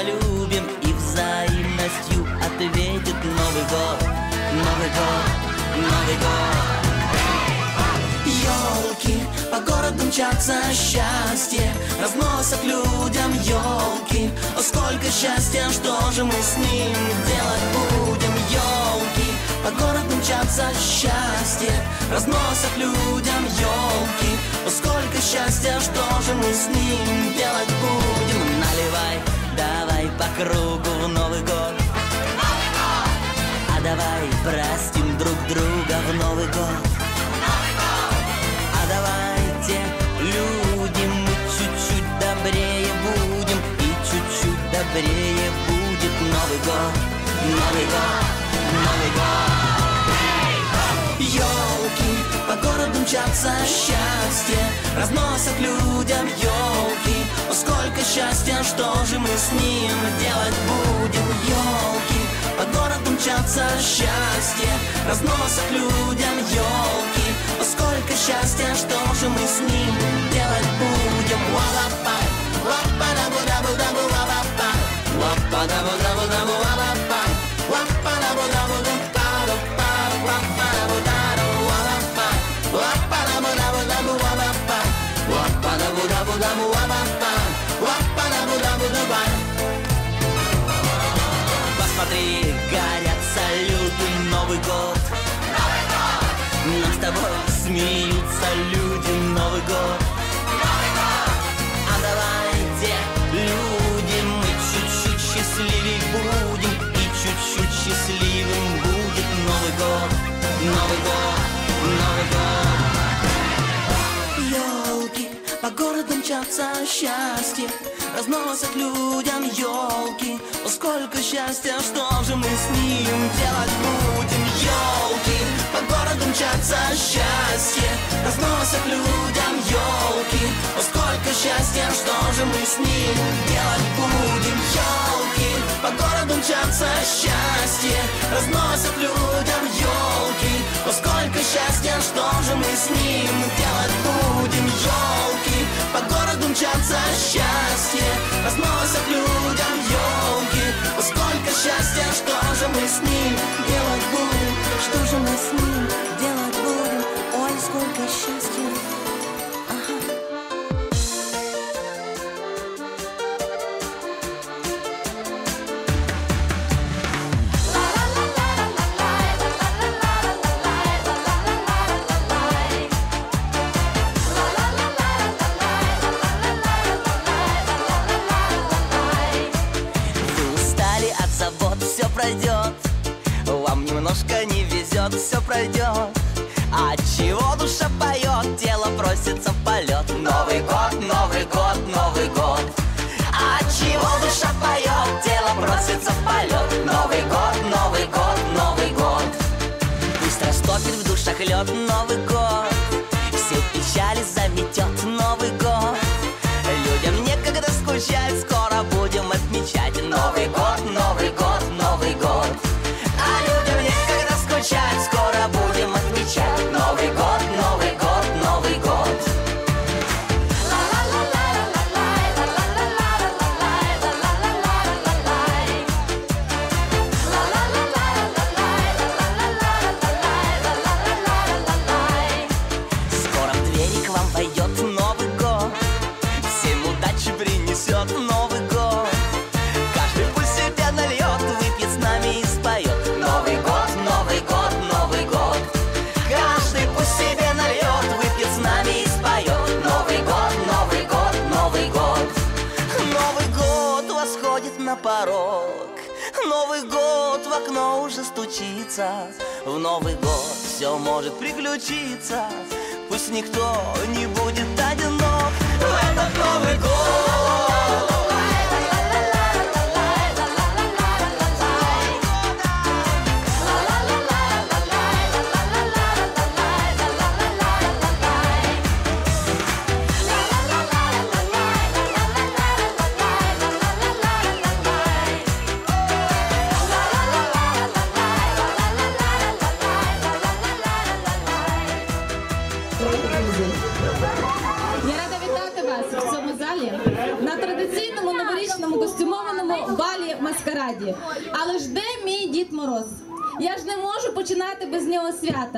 полюбим И взаимностью ответит Новый год Новый год, Новый год. Елки по городу мчатся счастье Разносят людям елки О, сколько счастья, что же мы с ним делать будем? Елки по городу мчатся счастье Разносят людям елки О, сколько счастья, что же мы с ним делать будем? Наливай, давай по кругу в Новый год. А давай простим друг друга в Новый год. А давайте, люди, мы чуть-чуть добрее будем И чуть-чуть добрее будет Новый год. Новый год, Новый год. Елки по городу мчатся счастье Разносят людям елки сколько счастья, что же мы с ним делать будем? Елки по городу мчатся счастье Разносят людям елки сколько счастья, что же мы с ним делать будем? Ла-ла-пай, ла-па-да-бу-да-бу-да-бу, ла-ла-пай Ла-па-да-бу-да-бу-да-бу, мчатся счастье. Разносят людям елки Сколько счастья, что же мы с ним делать будем? Елки, по городу мчатся счастье. Разносят людям елки Сколько счастья, что же мы с ним делать будем? Елки, по городу мчатся счастье. Разносят людям елки Сколько счастья, что же мы с ним делать будем? Елки, по мчатся счастье Разносят людям елки Сколько счастья, что же мы с ним делать будем? Что Новый год Все печали заметет Новый уже стучится В Новый год все может приключиться Пусть никто не будет одинок В этот Новый год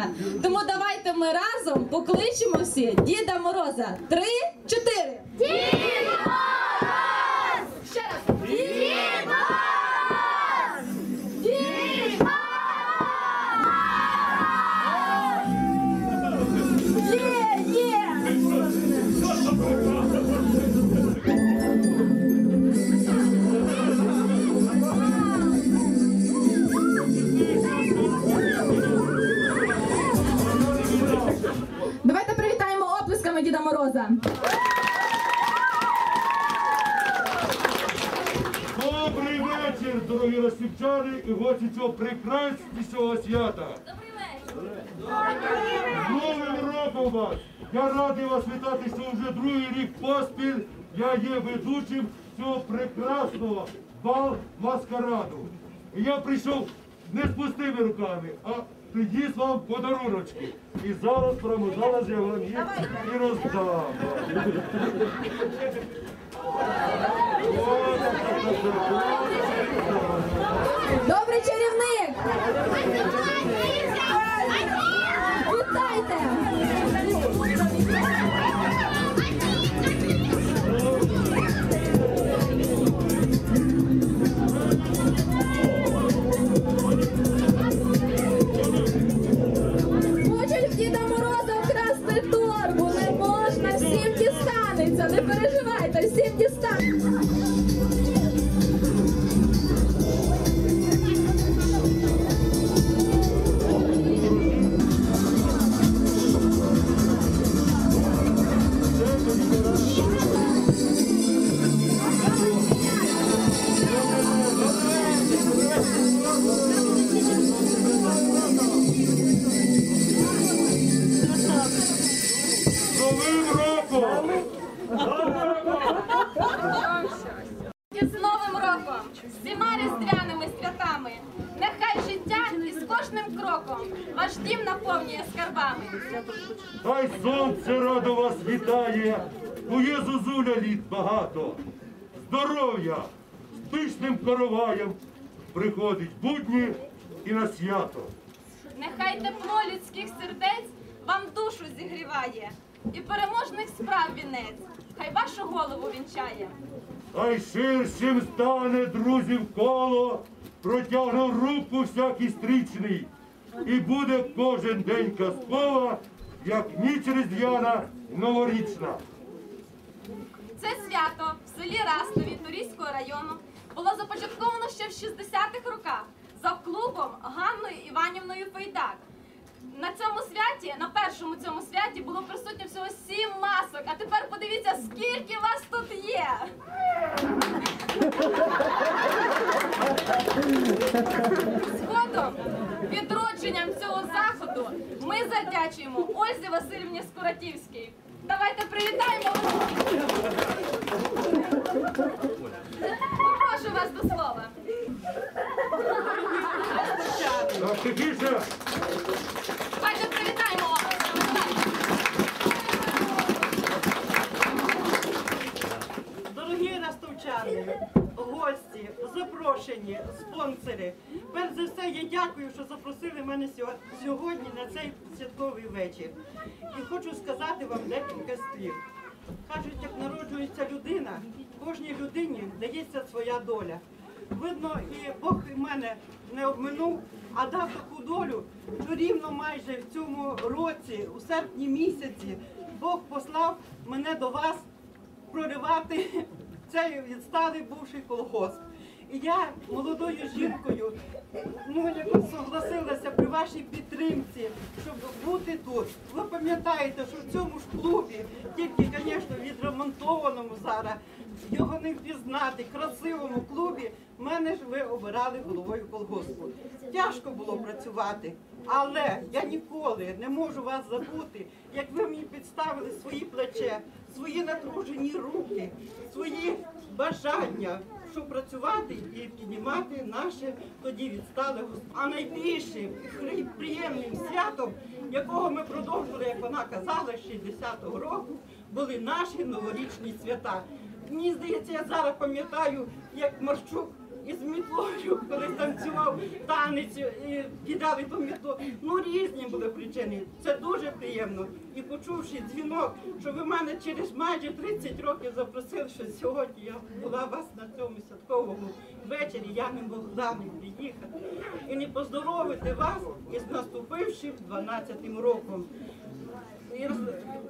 Свята. Тому давайте ми разом покличемо всі Діда Мороза. Три, чотири. Дід вечір, і гості цього прекраснішого свята. З Новим роком вас! Я радий вас вітати, що вже другий рік поспіль я є ведучим цього прекрасного бал маскараду. І я прийшов не з пустими руками, а приніс вам подаруночки. І зараз, прямо зараз я вам їх і роздам. О, так, так, так, так. Putain, terre дім наповнює скарбами. Хай сонце радо вас вітає, Твоє зозуля літ багато. Здоров'я з пишним короваєм приходить будні і на свято. Нехай тепло людських сердець вам душу зігріває, і переможних справ вінець, хай вашу голову вінчає. Хай ширшим стане друзів коло, протягнув руку всякий стрічний, і буде кожен день казкова, як ніч різдвяна новорічна. Це свято в селі Растові Турійського району було започатковано ще в 60-х роках за клубом Ганною Іванівною Фейдак. На цьому святі, на першому цьому святі було присутньо всього сім масок. А тепер подивіться, скільки вас тут є. Згодом відродженням цього заходу ми завдячуємо Ользі Васильівні Скуратівській. Давайте привітаємо. Попрошу вас до слова. Давайте привітаємо. Дорогі ростовчани, гості, запрошені, спонсори. Перш за все, я дякую, що запросили мене сьогодні на цей святковий вечір. І хочу сказати вам декілька слів. Кажуть, як народжується людина, кожній людині дається своя доля. Видно, і Бог мене не обминув, а дав таку долю, що рівно майже в цьому році, у серпні місяці, Бог послав мене до вас проривати цей відсталий бувший колгосп. І я молодою жінкою ну, согласилася при вашій підтримці, щоб бути тут. Ви пам'ятаєте, що в цьому ж клубі, тільки, звісно, відремонтованому зараз, його не впізнати, красивому клубі, мене ж ви обирали головою колгоспу. Тяжко було працювати, але я ніколи не можу вас забути, як ви мені підставили свої плече, свої натружені руки, свої бажання, щоб працювати і піднімати наше тоді відстале А найбільшим приємним святом, якого ми продовжили, як вона казала, з 60-го року, були наші новорічні свята. Мені здається, я зараз пам'ятаю, як Марчук із мітлою, коли танцював танець і кидали ту мітлу. Ну різні були причини. Це дуже приємно. І почувши дзвінок, що ви мене через майже 30 років запросили, що сьогодні я була вас на цьому святковому вечорі, я не могла не приїхати і не поздоровити вас із наступившим 12-м роком.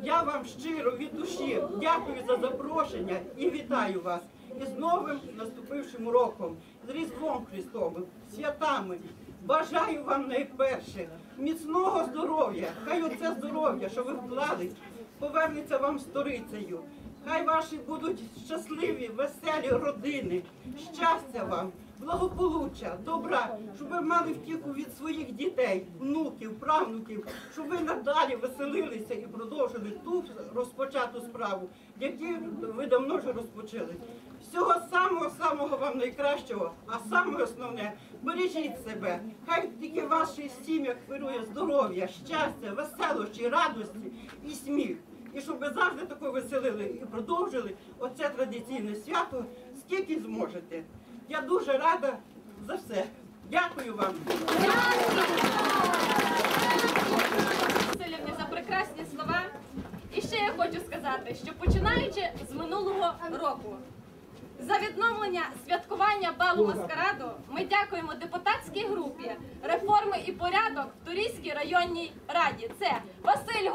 Я вам щиро від душі дякую за запрошення і вітаю вас із новим наступившим роком, з Різдвом Христовим, святами. Бажаю вам найперше міцного здоров'я. Хай оце здоров'я, що ви вклали, повернеться вам сторицею. Хай ваші будуть щасливі, веселі родини, щастя вам, благополуччя, добра, щоб ви мали втіху від своїх дітей, внуків, правнуків, щоб ви надалі веселилися і продовжили ту розпочату справу, яку ви давно вже розпочали. Всього самого самого вам найкращого, а саме основне бережіть себе. Хай тільки в ваших сім'ях вирує здоров'я, щастя, веселощі, радості і сміх. І щоб ви завжди тако веселили і продовжили оце традиційне свято, скільки зможете. Я дуже рада за все. Дякую вам. Васильівні за прекрасні слова. І ще я хочу сказати, що починаючи з минулого року, за відновлення святкування балу маскараду ми дякуємо депутатській групі реформи і порядок в Турійській районній раді. Це Василь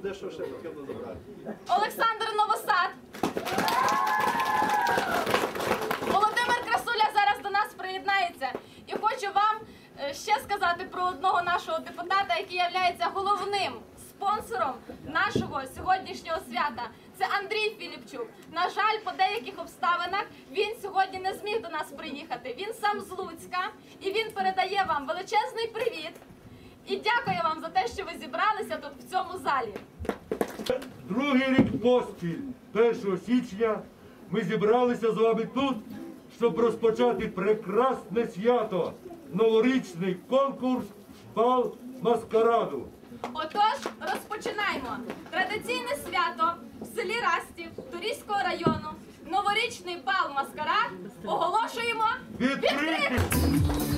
вам дещо ще потрібно забрати. Олександр Новосад. Володимир Красуля зараз до нас приєднається. І хочу вам е, ще сказати про одного нашого депутата, який є головним спонсором нашого сьогоднішнього свята. Це Андрій Філіпчук. На жаль, по деяких обставинах він сьогодні не зміг до нас приїхати. Він сам з Луцька і він передає вам величезний привіт. І дякую вам за те, що ви зібралися тут в цьому залі. Другий рік поспіль, 1 січня, ми зібралися з вами тут, щоб розпочати прекрасне свято, новорічний конкурс бал маскараду. Отож, розпочинаємо. Традиційне свято в селі Растів Турійського району. Новорічний бал маскарад оголошуємо Відкритий!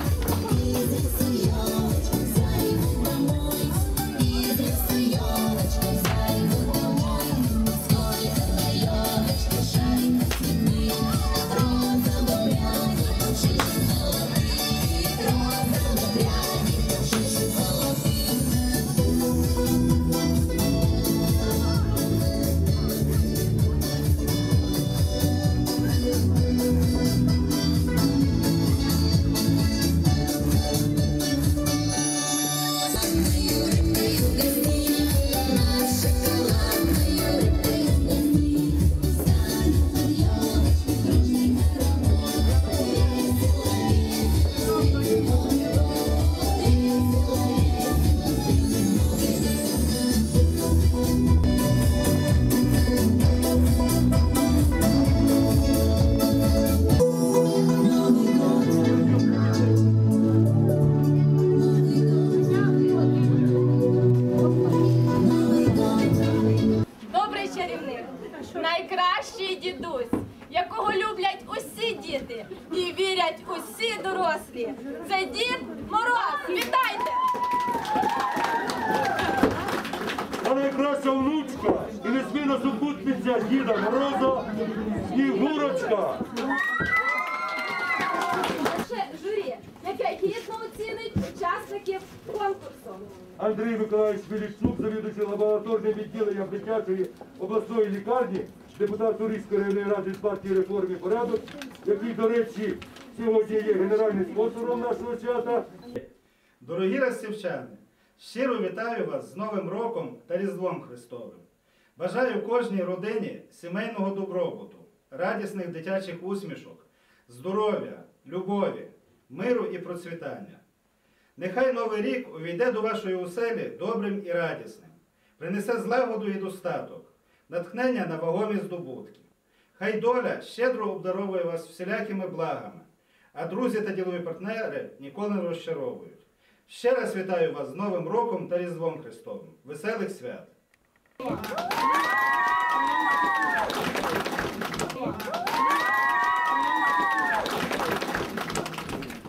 Учасників конкурсу. Андрій Миколаївич Мілічук, завідуючий лабораторним відділенням дитячої обласної лікарні, депутат Турійської районної ради з партії реформи порядок, який, до речі, сьогодні є генеральним спонсором нашого свята. Дорогі ростівчани, щиро вітаю вас з Новим роком та Різдвом Христовим. Бажаю кожній родині сімейного добробуту, радісних дитячих усмішок, здоров'я, любові, миру і процвітання. Нехай Новий рік увійде до вашої оселі добрим і радісним, принесе злагоду і достаток, натхнення на вагомі здобутки. Хай доля щедро обдаровує вас всілякими благами, а друзі та ділові партнери ніколи не розчаровують. Ще раз вітаю вас з Новим роком та Різдвом Христовим. Веселих свят!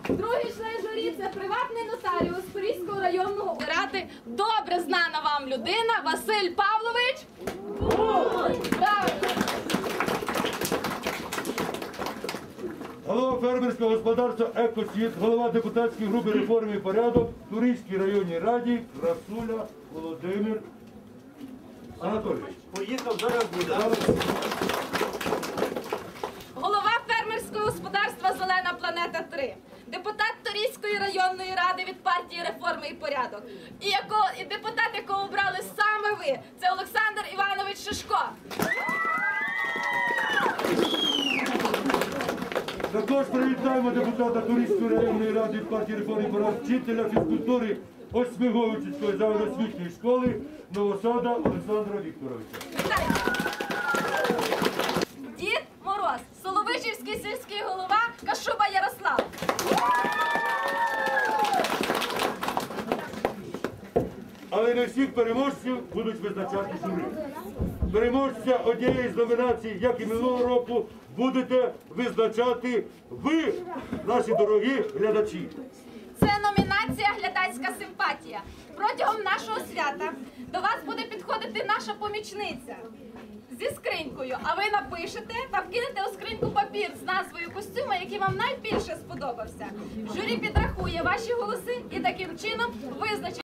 Другий член журі це приватний нотаріус Порізького районного ради. Добре знана вам людина Василь Павлович. Правильно. Голова фермерського господарства «Екосвіт», голова депутатської групи реформи і порядок в Турійській районній раді Красуля Володимир Анатолійович. Поїхав зараз буде. Голова фермерського господарства Зелена планета 3 депутат Торійської районної ради від партії реформи і порядок. І, яко, і депутат, якого обрали саме ви, це Олександр Іванович Шишко. Також привітаємо депутата Турійської районної ради від партії реформи і порядок, вчителя фізкультури Осьмиговичівської загальноосвітньої школи Новосада Олександра Вікторовича. Всіх переможців будуть визначати журі. Переможця однієї з номінацій, як і минулого року, будете визначати ви, наші дорогі глядачі. Це номінація Глядацька симпатія. Протягом нашого свята до вас буде підходити наша помічниця зі скринькою, а ви напишете та вкинете у скриньку папір з назвою костюма, який вам найбільше сподобався. Журі підрахує ваші голоси і таким чином визначить.